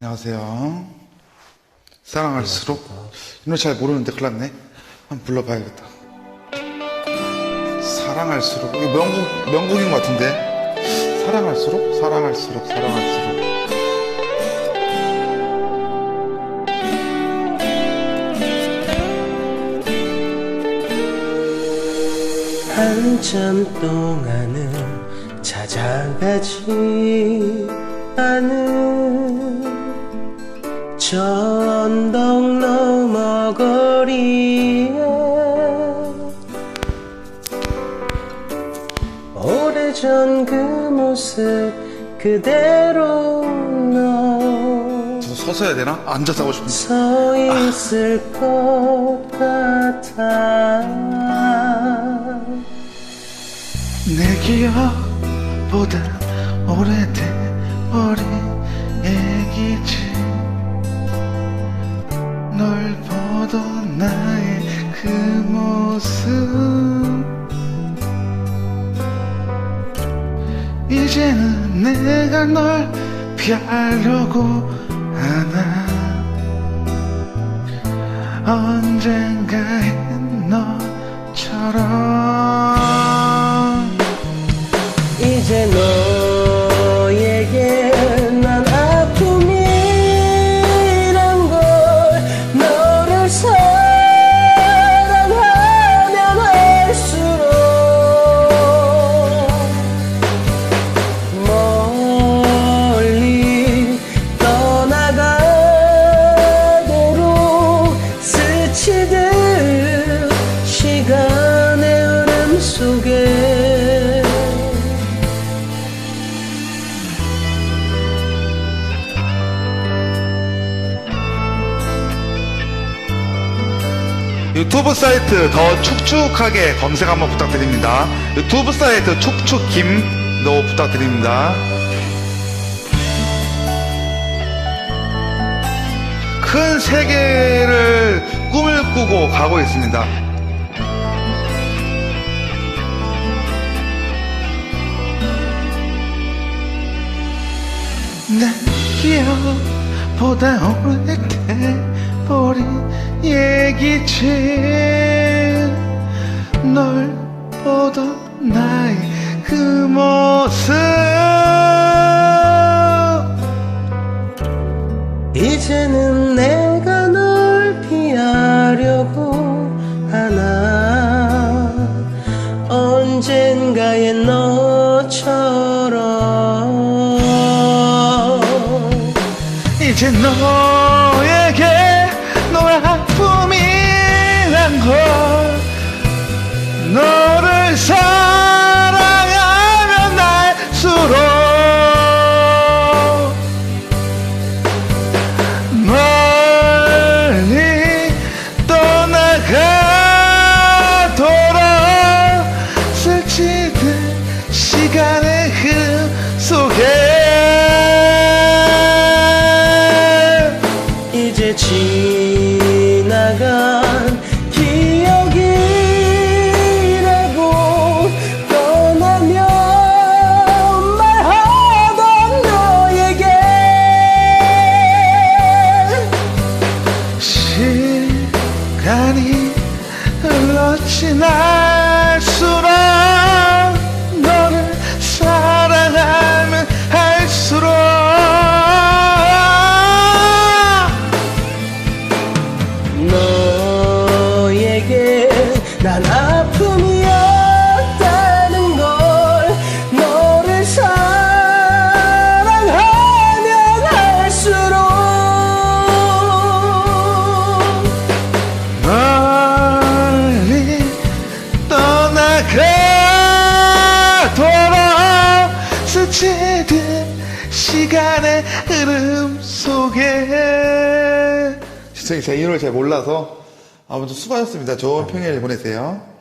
안녕하세요. 사랑할수록 이 노래 잘 모르는데 큰일 났네. 한번 불러봐야겠다. 사랑할수록 이게 명곡 명곡인 것 같은데. 사랑할수록 사랑할수록 사랑할수록. 한참 동안은 찾아가지 않은 저 언덕 너머 거리에 오래전 그 모습 그대로 너저 서서 해야 되나? 앉아서 하고 싶은데. 서 있을 것 같아 내 기억보다 오래된 어린 애기지 모습 이제는 내가 널 피하려고 하나? 언젠가 엔 너처럼 속에 유튜브 사이트 더 축축하게 검색 한번 부탁드립니다. 유튜브 사이트 축축김도 부탁드립니다. 큰 세계를 꿈을 꾸고 가고 있습니다. 내 기억보다 오래돼버린 얘기지 널 보던 나의 그 모습. 이제는 내 너에게 너의 아픔이란 걸 너를 사랑하면 할수록 멀리 떠나가도록 스치듯 시간의 지나간 기억이라고 떠나면 말하던 너에게 시간이 흘러 지날 떠나가도록 스치듯 시간의 흐름 속에 시청이 제가 이 노래 잘 몰라서 아무튼 수고하셨습니다. 좋은 평일 보내세요.